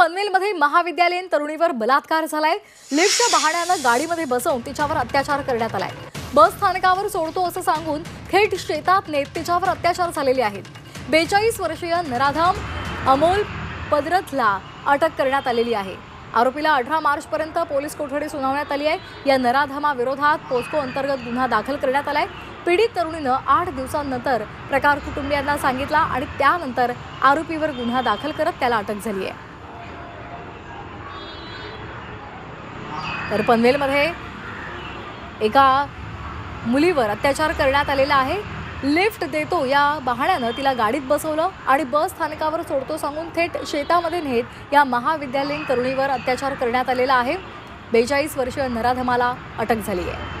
पनवेलमध्ये महाविद्यालयीन तरुणीवर बलात्कार झालाय. लिफ्टच्या बहाण्यानं गाडीमध्ये बसवून तिच्यावर अत्याचार करण्यात आलाय. बस स्थानकावर सोडतो असं सांगून थेट शेतात नेत तिच्यावर अत्याचार झालेले आहेत. बेचाळीस वर्षीय नराधाम अमोल पदरथला अटक करण्यात आलेली आहे. आरोपीला अठरा मार्चपर्यंत पोलीस कोठडी सुनावण्यात आली आहे. या नराधामाविरोधात पोस्को अंतर्गत गुन्हा दाखल करण्यात आलाय. पीडित तरुणीनं आठ दिवसांनंतर प्रकार कुटुंबियांना सांगितला आणि त्यानंतर आरोपीवर गुन्हा दाखल करत त्याला अटक झाली आहे. तर पनवेलमध्ये एका मुलीवर अत्याचार करण्यात आलेला आहे. लिफ्ट देतो या बहाण्यानं तिला गाडीत बसवलं आणि बस स्थानकावर सोडतो सांगून थेट शेतामध्ये नेत या महाविद्यालयीन तरुणीवर अत्याचार करण्यात आलेला आहे. बेचाळीस वर्षीय नराधमाला अटक झाली आहे.